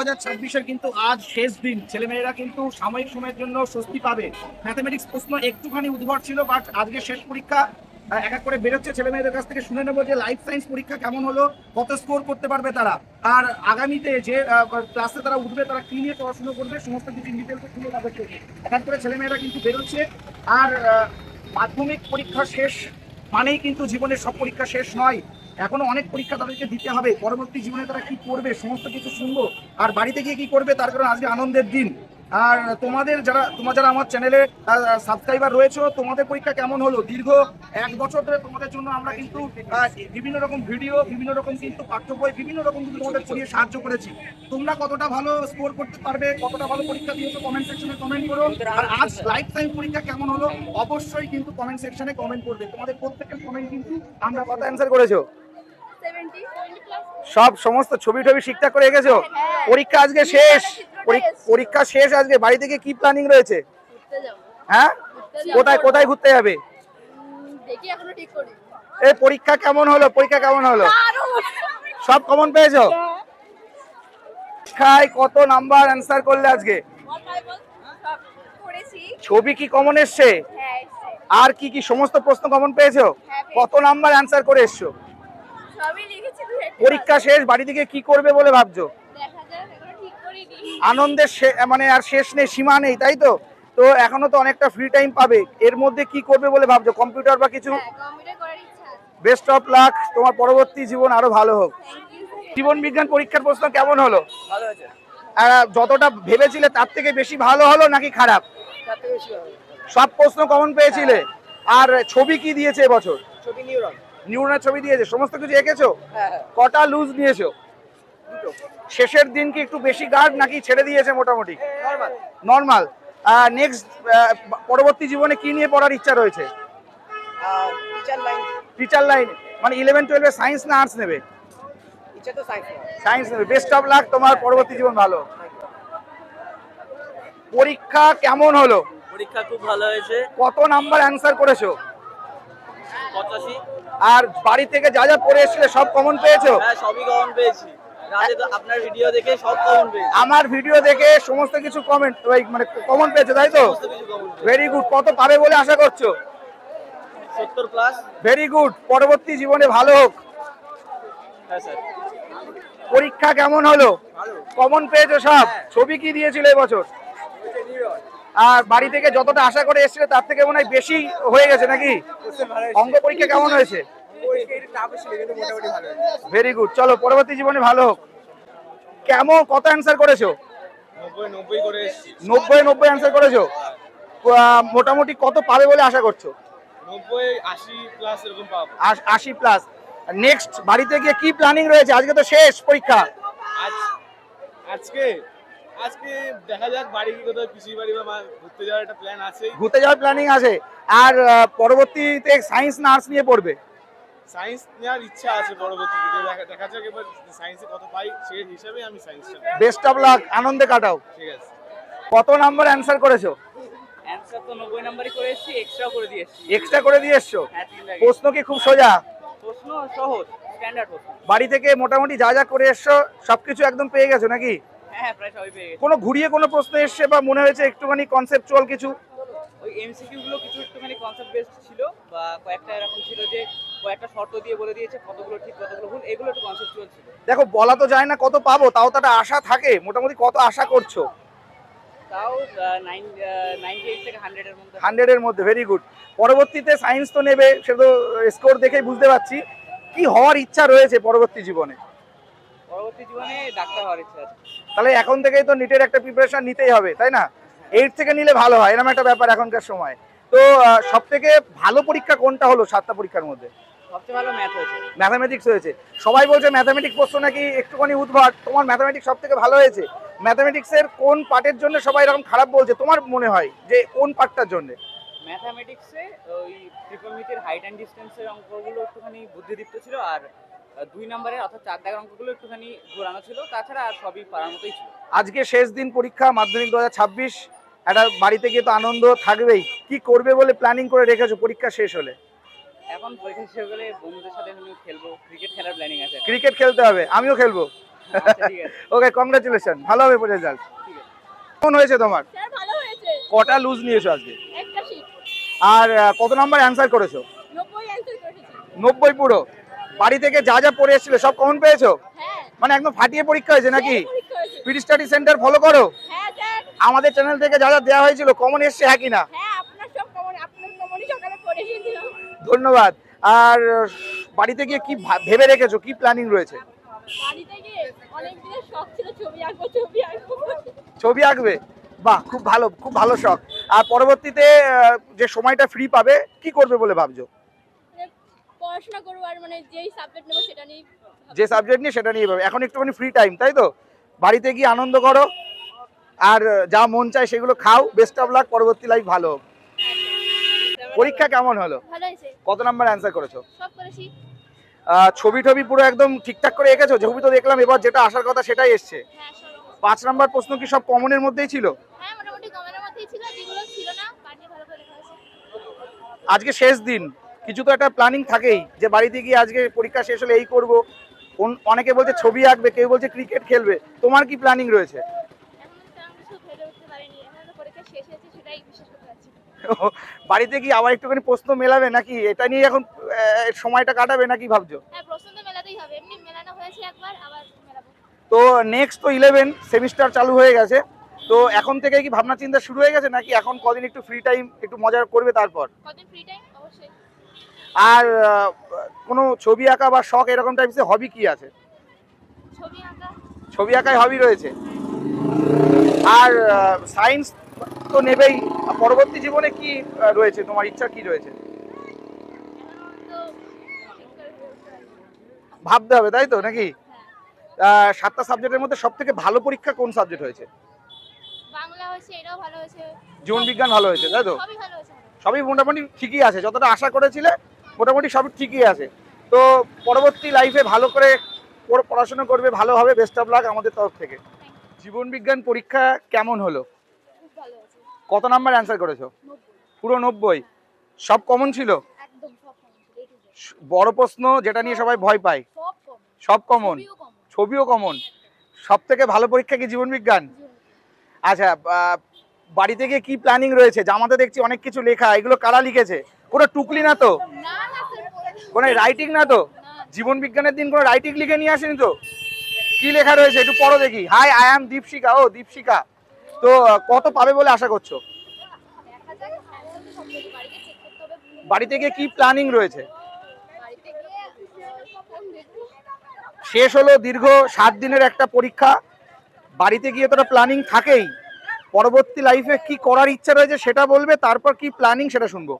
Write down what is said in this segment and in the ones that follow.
হাজার ছাব্বিশের কিন্তু আজ শেষ দিন। ছেলেমেয়েরা কিন্তু সাময়িক সময়ের জন্য স্বস্তি পাবে। ম্যাথামেটিক্স প্রশ্ন একটুখানি উদ্ভট ছিল, বাট আজকে শেষ পরীক্ষা এক এক করে বেরোচ্ছে। ছেলে কাছ থেকে শুনে নেব যে লাইফ সায়েন্স পরীক্ষা কেমন হলো, কত স্কোর করতে পারবে তারা। আর আগামীতে যে ক্লাসে তারা উঠবে, তারা কি নিয়ে পড়াশোনা করবে, সমস্ত কিছু ডিটেলসে শুনে তাদের থেকে এক এক করে ছেলে মেয়েরা কিন্তু বেরোচ্ছে। আর মাধ্যমিক পরীক্ষা শেষ মানেই কিন্তু জীবনের সব পরীক্ষা শেষ নয়। এখনও অনেক পরীক্ষা তাদেরকে দিতে হবে। পরবর্তী জীবনে তারা কি করবে, সমস্ত কিছু শুনব। আর বাড়িতে গিয়ে কি করবে, তার কারণ আজকে আনন্দের দিন। আর তোমাদের যারা, তোমার যারা আমার চ্যানেলে সাবস্ক্রাইবার রয়েছে, তোমাদের পরীক্ষা কেমন হলো? দীর্ঘ এক বছর ধরে তোমাদের জন্য আমরা কিন্তু বিভিন্ন রকম ভিডিও বিভিন্ন রকম কিন্তু পাঠ্য বই বিভিন্ন রকম কিন্তু তোমাদের পড়িয়ে সাহায্য করেছি। তোমরা কতটা ভালো স্কোর করতে পারবে, কতটা ভালো পরীক্ষা দিয়েছ কমেন্ট সেকশনে কমেন্ট করো। আর আজ লাইফ টাইম পরীক্ষা কেমন হলো, অবশ্যই কিন্তু কমেন্ট সেকশনে কমেন্ট করবে। তোমাদের প্রত্যেকের কমেন্ট কিন্তু আমরা কত অ্যান্সার করেছ? সব সমস্ত ছবি টবি ঠিকঠাক করে গেছো পরীক্ষা আজকে শেষ। পরী- পরীক্ষা শেষ আজকে। বাড়ি থেকে কি প্ল্যানিং রয়েছে? হ্যাঁ? কোথায় কোথায় ঘুরতে যাবে? এই পরীক্ষা কেমন হলো? পরীক্ষা কেমন হলো? সব কমন পেয়েছ? পরীক্ষায় কত নাম্বার অ্যান্সার করলে আজকে? ছবি কি কমন এসছে? হ্যাঁ আর কি কি সমস্ত প্রশ্ন কমন পেয়েছ? হ্যাঁ, কত নাম্বার অ্যান্সার করে এসছো সবই লিখেছি দু একটা। পরীক্ষা শেষ বাড়ি থেকে কি করবে বলে ভাবছ? দেখা যাক এখনও ঠিক করিনি। আনন্দের মানে আর শেষ নেই সীমা নেই তাই তো? তো এখনও তো অনেকটা ফ্রি টাইম পাবে। এর মধ্যে কি করবে বলে ভাবছ? কম্পিউটার বা কিছু? হ্যাঁ কম্পিউটার করার ইচ্ছা আছে। বেস্ট অফ লাক তোমার পরবর্তী জীবন আরও ভালো হোক। জীবন বিজ্ঞান পরীক্ষার প্রশ্ন কেমন হলো? ভালো হয়েছে। আহ, যতটা ভেবেছিলে তার থেকে বেশি ভালো হলো নাকি খারাপ? তার থেকে বেশি ভালো সব প্রশ্ন কমন পেয়েছিলে? আর ছবি কি দিয়েছে এবছর? ছবি নিউরন। নিউরনের ছবি দিয়েছে সমস্ত কিছু এঁকেছো? হ্যাঁ হ্যাঁ। কটা লুজ নিয়েছো? শেষের দিন কি একটু বেশি গার্ড নাকি ছেড়ে দিয়েছে মোটামুটি? নর্মাল নেক্সট পরবর্তী জীবনে কি নিয়ে পড়ার ইচ্ছা রয়েছে? টিচার লাইন মানে ইলেভেন টুয়েলভে সায়েন্স না আর্টস নেবে? সায়েন্স সায়েন্স নেবে। বেস্ট অফ লাক তোমার পরবর্তী জীবন ভালো। পরীক্ষা কেমন হলো? পরীক্ষা খুব ভালো হয়েছে। কত নাম্বার অ্যান্সার করেছ? পঁচাশি। আর বাড়ি থেকে যা যা পড়ে এসেছিলে সব কমন পেয়েছ? হ্যাঁ সবই কমন পেয়েছি। আপনার ভিডিও দেখে সব কমন পেয়েছি। আমার ভিডিও দেখে সমস্ত কিছু কমেন্ট মানে কমন পেয়েছ তাই তো? ভেরি গুড কত পাবে বলে আশা করছ? সত্তর প্লাস ভেরি গুড পরবর্তী জীবনে ভালো হোক। হ্যাঁ স্যার। পরীক্ষা কেমন হলো? কমন পেয়েছ সব? ছবি কি দিয়েছিল এবছর? আর বাড়ি থেকে যতটা আশা করে এসেছিলে, তার থেকে মনে হয় বেশি হয়ে গেছে নাকি? অঙ্ক পরীক্ষা কেমন হয়েছে? ভেরি গুড চলো, পরবর্তী জীবনে ভালো হোক। কেমন, কত অ্যান্সার করেছ? নব্বই নব্বই অ্যান্সার করেছ? মোটামুটি কত পাবে বলে আশা করছ? আশি প্লাস নেক্সট বাড়িতে গিয়ে কি প্ল্যানিং রয়েছে? আজকে তো শেষ পরীক্ষা। আজকে? আজকে দেখা যাক বাড়ি কি কোথাও পিসির বাড়ি বা ঘুরতে যাওয়ার একটা প্ল্যান আছে ঘুরতে যাওয়ার প্ল্যানিং আছে। আর পরবর্তীতে সায়েন্স না আর্টস নিয়ে পড়বে। সায়েন্স নেওয়ার ইচ্ছা আছে পরবর্তীতে। দেখা দেখা যাক এবার সায়েন্সে কত পাই সেই হিসাবে আমি সায়েন্সটা বেস্ট অফ লাক আনন্দে কাটাও। ঠিক আছে। কত নাম্বার অ্যান্সার করেছ? অ্যান্সার তো নব্বই নাম্বারই করে এসেছি এক্সট্রা করে দিয়ে এসেছি এক্সট্রা করে দিয়ে এসছো? হ্যাঁ প্রশ্ন কি খুব সোজা? প্রশ্ন সহজ স্ট্যান্ডার্ড প্রশ্ন। বাড়ি থেকে মোটামুটি যা যা করে এসছো সবকিছু একদম পেয়ে গেছো নাকি? হ্যাঁ গেছি। কোনো ঘুরিয়ে কোনো প্রশ্ন এসছে বা মনে হয়েছে একটুখানি কনসেপচুয়াল কিছু? ওই এমসিকিউ গুলো কিছু একটুখানি কনসেপ্ট বেসড ছিল বা কয়েকটা এরকম ছিল যে কয়েকটা শর্ত দিয়ে বলে দিয়েছে কতগুলো ঠিক কতগুলো ভুল এগুলো একটু কনসেপচুয়াল ছিল। দেখো বলা তো যায় না কত পাবো তাও তো একটা আশা থাকে। মোটামুটি কত আশা করছ? তাও মধ্যে। হান্ড্রেডের মধ্যে ভেরি গুড পরবর্তীতে সায়েন্স তো নেবে সে তো স্কোর দেখেই বুঝতে পারছি। কি হওয়ার ইচ্ছা রয়েছে পরবর্তী জীবনে? পরবর্তী জীবনে ডাক্তার হওয়ার ইচ্ছা আছে। তাহলে এখন থেকেই তো নিটের একটা প্রিপারেশন নিতেই হবে তাই না? এইট থেকে নিলে ভালো হয় এরকম একটা ব্যাপার এখনকার সময়। তো সব থেকে ভালো পরীক্ষা কোনটা হলো সাতটা পরীক্ষার মধ্যে? সবচেয়ে ভালো ম্যাথ হয়েছে। ম্যাথামেটিক্স হয়েছে। সবাই বলছে ম্যাথামেটিক্স প্রশ্ন নাকি একটুখানি উদ্ভট। তোমার ম্যাথামেটিক্স সব থেকে ভালো হয়েছে? ম্যাথামেটিক্সের কোন পার্টের জন্য সবাই এরকম খারাপ বলছে? তোমার মনে হয় যে কোন পার্টটার জন্য? ম্যাথামেটিক্সে ওই ত্রিকোণমিতির হাইট অ্যান্ড ডিস্টেন্সের অঙ্কগুলো একটুখানি বুদ্ধিদীপ্ত ছিল আর দুই নম্বরের অর্থাৎ চার দাগের অঙ্কগুলো একটুখানি ঘোরানো ছিল তাছাড়া আর সবই পারার মতোই ছিল। আজকে শেষ দিন পরীক্ষা মাধ্যমিক দু হাজার ছাব্বিশ। একটা বাড়িতে গিয়ে তো আনন্দ থাকবেই। কি করবে বলে প্ল্যানিং করে রেখেছো? পরীক্ষা শেষ হলে? এখন পরীক্ষা শেষ গেলে বন্ধুদের সাথে আমি খেলব। ক্রিকেট খেলার প্ল্যানিং আছে ক্রিকেট খেলতে হবে আমিও খেলব। আচ্ছা ঠিক আছে। ওকে কংগ্রাচুলেশন ভালো হবে রেজাল্ট কেমন হয়েছে তোমার? স্যার ভালো হয়েছে। কটা লুজ নিয়েছো আজকে? আর কত নাম্বার অ্যান্সার করেছ? নব্বই অ্যান্সার করেছি। নব্বই পুরো? বাড়ি থেকে যা যা পড়ে এসেছিলে সব কমন পেয়েছ? হ্যাঁ। মানে একদম ফাটিয়ে পরীক্ষা হয়েছে নাকি? পিডি স্টাডি সেন্টার ফলো করো। হ্যাঁ আমাদের চ্যানেল থেকে যা যা দেওয়া হয়েছিল কমন এসছে হ্যাঁ কিনা হ্যাঁ ধন্যবাদ। আর বাড়িতে গিয়ে কি ভেবে রেখেছো? কি প্ল্যানিং রয়েছে? ছবি আঁকবো বাহ খুব ভালো খুব ভালো শখ। আর পরবর্তীতে যে সময়টা ফ্রি পাবে কি করবে বলে ভাবছ? পড়াশোনা করব আর মানে যেই সাবজেক্ট নেব সেটা নিয়ে যে সাবজেক্ট নিয়ে সেটা নিয়ে পাবে এখন একটুখানি ফ্রি টাইম তাই তো? বাড়িতে গিয়ে আনন্দ করো আর যা মন চায় সেগুলো খাও। বেস্ট অফ লাক পরবর্তী লাইফ ভালো। পরীক্ষা কেমন হলো? কত নাম্বার অ্যান্সার করেছ? ছবি টবি পুরো একদম ঠিকঠাক করে এঁকেছো? ছবি তো দেখলাম এবার যেটা আসার কথা সেটাই এসছে। হ্যাঁ পাঁচ নাম্বার প্রশ্ন কি সব কমনের মধ্যেই ছিল? হ্যাঁ আজকে শেষ দিন। কিছু তো একটা প্ল্যানিং থাকেই যে বাড়িতে গিয়ে আজকে পরীক্ষা শেষ হলে এই করব। অনেকে বলছে ছবি আঁকবে কেউ বলছে ক্রিকেট খেলবে। তোমার কি প্ল্যানিং রয়েছে? বাড়িতে কি আবার একটুখানি প্রশ্ন মেলাবে নাকি? এটা নিয়ে এখন সময়টা কাটাবে নাকি ভাবছ? হ্যাঁ তো নেক্সট তো ইলেভেন সেমিস্টার চালু হয়ে গেছে। তো এখন থেকে কি ভাবনা চিন্তা শুরু হয়ে গেছে নাকি এখন কদিন একটু ফ্রি টাইম একটু মজা করবে তারপর? কদিন ফ্রি টাইম আর কোনো ছবি আঁকা বা শখ এরকম টাইপসের হবি কি আছে? ছবি আঁকায় হবি রয়েছে। আর সায়েন্স তো নেবেই। পরবর্তী জীবনে কি রয়েছে? তোমার ইচ্ছা কি রয়েছে। ভাবতে হবে তাই তো নাকি? হ্যাঁ। সাতটা সাবজেক্টের মধ্যে সব থেকে ভালো পরীক্ষা কোন সাবজেক্ট হয়েছে? বাংলা হয়েছে এটাও ভালো হয়েছে। জীবন বিজ্ঞান ভালো হয়েছে তাই তো? সবই মোটামুটি ঠিকই আছে যতটা আশা করেছিলে মোটামুটি সব ঠিকই আছে। তো পরবর্তী লাইফে ভালো করে পড়- পড়াশোনা করবে ভালো হবে বেস্ট অফ লাক আমাদের তরফ থেকে। জীবন বিজ্ঞান পরীক্ষা কেমন হলো? কত নাম্বার অ্যান্সার করেছ? পুরো নব্বই? সব কমন ছিল। বড় প্রশ্ন যেটা নিয়ে সবাই ভয় পায়। সব কমন ছবিও কমন সব থেকে ভালো পরীক্ষা কি জীবন বিজ্ঞান? আচ্ছা বাড়িতে গিয়ে কি প্ল্যানিং রয়েছে? জামাতে দেখছি অনেক কিছু লেখা এগুলো কারা লিখেছে? কোনো টুকলি না তো। কোনো রাইটিং না তো? জীবন বিজ্ঞানের দিন কোনো রাইটিং লিখে নিয়ে আসেনি তো? কি লেখা রয়েছে? একটু পড়ো দেখি। হাই আই অ্যাম দীপশিকা ও দীপশিকা তো কত পাবে বলে আশা করছ? বাড়িতে গিয়ে কি প্ল্যানিং রয়েছে? শেষ হলো দীর্ঘ সাত দিনের একটা পরীক্ষা। বাড়িতে গিয়ে তোরা প্ল্যানিং থাকেই। পরবর্তী লাইফে কি করার ইচ্ছা রয়েছে সেটা বলবে তারপর কি প্ল্যানিং সেটা শুনব।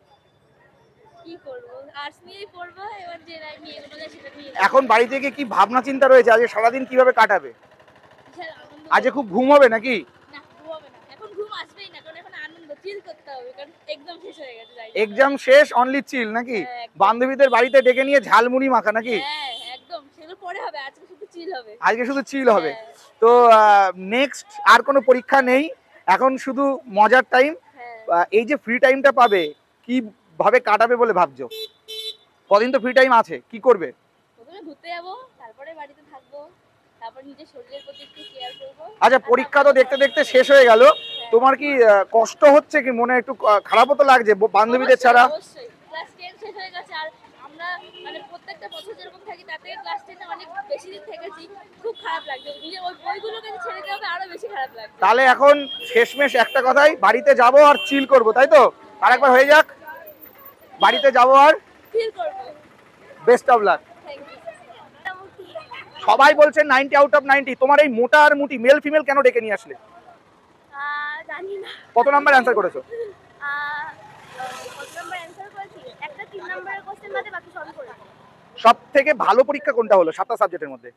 কি করব? আর্টস নিয়েই পড়ব এবার যে লাইন নিয়ে এগোনো যায় সেটা নিয়ে এখন বাড়ি থেকে কি ভাবনা চিন্তা রয়েছে? আজকে সারাদিন কীভাবে কাটাবে? বিশাল আনন্দ আজকে খুব ঘুম হবে নাকি? না ঘুম হবে না। এখন ঘুম আসবেই না কারণ এখন আনন্দ চিল করতে হবে কারণ এক্সাম শেষ হয়ে গেছে তাই এক্সাম শেষ অনলি চিল নাকি? হ্যাঁ, একদম। বান্ধবীদের বাড়িতে ডেকে নিয়ে ঝালমুড়ি মাখা নাকি? হ্যাঁ একদম। সেগুলো পরে হবে আজকে শুধু চিল হবে। আজকে শুধু চিল হবে। হ্যাঁ, তো নেক্সট আর কোনো পরীক্ষা নেই। এখন শুধু মজার টাইম হ্যাঁ। এই যে ফ্রি টাইমটা পাবে কি ভাবে কাটাবে বলে ভাবছ? কদিন তো ফ্রি টাইম আছে কি করবে? ঘুরতে যাব তারপরে বাড়িতে থাকব তারপর নিজের শরীরের প্রতি একটু কেয়ার করব। আচ্ছা পরীক্ষা তো দেখতে দেখতে শেষ হয়ে গেল। তোমার কি কষ্ট হচ্ছে কি? মনে একটু খারাপও তো লাগছে বান্ধবীদের ছাড়া? ক্লাস টেন শেষ হয়ে গেছে আর আমরা মানে প্রত্যেকটা বছর যেরকম থাকি তার থেকে ক্লাস টেনে অনেক বেশি দিন থেকেছি খুব খারাপ লাগছে। নিজের ওই বইগুলোকে ছেড়ে দেওয়া হবে আরও বেশি খারাপ লাগছে তাহলে এখন শেষমেশ একটা কথাই বাড়িতে যাব আর চিল করব তাই তো? আরেকবার হয়ে যাক। বাড়িতে যাব আর? বেস্ট অফ লাক সবাই বলছে নাইনটি আউট অফ নাইনটি তোমার এই মোটা আর মুটি মেল ফিমেল কেন ডেকে নিয়ে আসলে? কত নাম্বার অ্যান্সার করেছ? সব থেকে ভালো পরীক্ষা কোনটা হলো সাতটা সাবজেক্টের মধ্যে?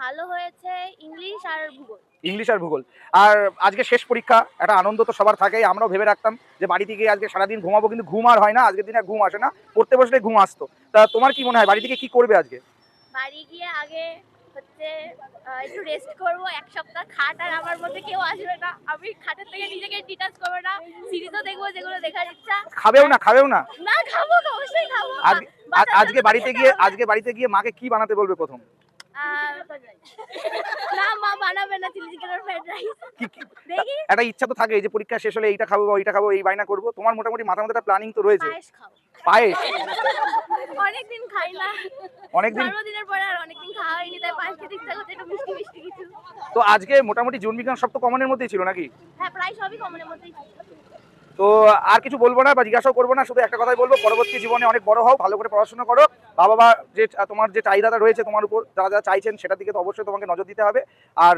ভালো হয়েছে ইংলিশ আর ভূগোল। ইংলিশ আর ভূগোল। আর আজকে শেষ পরীক্ষা একটা আনন্দ তো সবার থাকেই আমরাও ভেবে রাখতাম যে বাড়িতে গিয়ে আজকে সারাদিন ঘুমাবো কিন্তু ঘুম আর হয় না আজকের দিনে ঘুম আসে না পড়তে বসলে ঘুম আসতো। তা তোমার কি মনে হয় বাড়ি থেকে কি করবে আজকে? বাড়ি গিয়ে আগে হচ্ছে একটু রেস্ট করব এক সপ্তাহ খাট আর আমার মধ্যে কেউ আসবে না আমি খাটের থেকে নিজেকে ডিটাচ করব না সিরিজও দেখব যেগুলো দেখার ইচ্ছা। খাবেও না খাবেও না? না খাব তো, অবশ্যই খাব। আজ- আজ- আজকে বাড়িতে গিয়ে আজকে বাড়িতে গিয়ে মাকে কি বানাতে বলবে প্রথম? আহ, না মা বানাবে না চিলি চিকেন আর ফ্রাইড রাইস। কি কি? দেখি। একটা ইচ্ছা তো থাকে যে পরীক্ষা শেষ হলে এইটা খাব বা ওইটা খাব এই বাইনা করব। তোমার মোটামুটি মাথার মধ্যে একটা প্ল্যানিং তো রয়েছে। পায়েস খাও। পায়েস? অনেকদিন খাই না। অনেকদিন? জন্মদিনের পরে আর অনেকদিন খাওয়া হয়নি তাই পায়েস খেতে ইচ্ছা করছে একটু মিষ্টি মিষ্টি কিছু। তো আজকে মোটামুটি জুন বিজ্ঞান সব তো কমনের মধ্যেই ছিল নাকি? হ্যাঁ প্রায় সবই কমনের মধ্যেই ছিল। তো আর কিছু বলব না বা জিজ্ঞাসাও করব না শুধু একটা কথাই বলব পরবর্তী জীবনে অনেক বড় হও ভালো করে পড়াশোনা করো। বাবা মা যে তোমার যে চাহিদাটা রয়েছে তোমার উপর যারা যা চাইছেন সেটার দিকে তো অবশ্যই তোমাকে নজর দিতে হবে। আর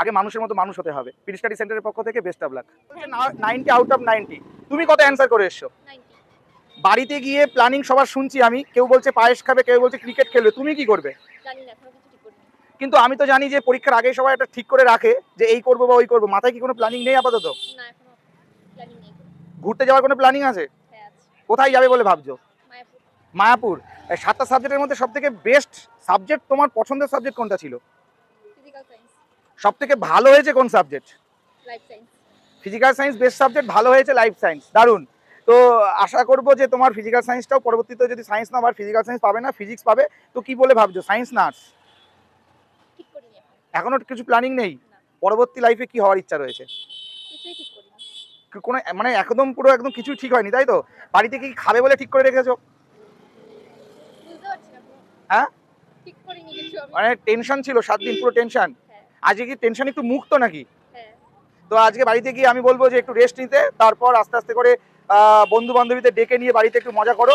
আগে মানুষের মতো মানুষ হতে হবে। পিডি স্টাডি সেন্টারের পক্ষ থেকে best of luck ninety out of ninety. তুমি কত অ্যান্সার করে এসছো? বাড়িতে গিয়ে প্ল্যানিং সবার শুনছি আমি। কেউ বলছে পায়েস খাবে কেউ বলছে ক্রিকেট খেলবে। তুমি কি করবে? কিন্তু আমি তো জানি যে পরীক্ষার আগেই সবাই একটা ঠিক করে রাখে যে এই করব বা ওই করব। মাথায় কি কোনো প্ল্যানিং নেই আপাতত? না এখনও প্ল্যানিং নেই। ঘুরতে যাওয়ার কোনো প্ল্যানিং আছে? কোথায় যাবে বলে ভাবছ? মায়াপুর। সাতটা সাবজেক্টের মধ্যে সব থেকে বেস্ট সাবজেক্ট তোমার পছন্দের সাবজেক্ট কোনটা ছিল? সব থেকে ভালো হয়েছে কোন subject physical science best subject ভালো হয়েছে লাইফ সায়েন্স দারুণ। তো আশা করব যে তোমার ফিজিক্যাল সায়েন্সটাও পরবর্তীতে যদি সায়েন্স না আবার ফিজিক্যাল সায়েন্স পাবে না ফিজিক্স পাবে। তো কি বলে ভাবছ? সায়েন্স না আর্টস এখনও কিছু প্ল্যানিং নেই? পরবর্তী লাইফে কি হওয়ার ইচ্ছা রয়েছে কিছুই ঠিক করিনি কি- কোনো মানে একদম পুরো একদম কিছুই ঠিক হয়নি তাই তো? বাড়িতে কি খাবে বলে ঠিক করে রেখেছো। হ্যাঁ? ঠিক করিনি কিছু আমি। মানে টেনশন ছিল সাত দিন পুরো টেনশন হ্যাঁ। আজকে কি টেনশন একটু মুক্ত নাকি? হ্যাঁ। তো আজকে বাড়িতে গিয়ে আমি বলব যে একটু রেস্ট নিতে তারপর আস্তে আস্তে করে বন্ধু বান্ধবীদের ডেকে নিয়ে বাড়িতে একটু মজা করো।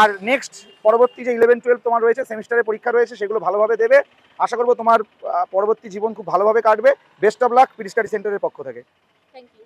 আর নেক্সট পরবর্তী যে ইলেভেন টুয়েলভ তোমার রয়েছে সেমিস্টারের পরীক্ষা রয়েছে সেগুলো ভালোভাবে দেবে। আশা করব তোমার পরবর্তী জীবন খুব ভালোভাবে কাটবে। বেস্ট অফ লাক পিডিস্টাডি সেন্টারের পক্ষ থেকে। Thank you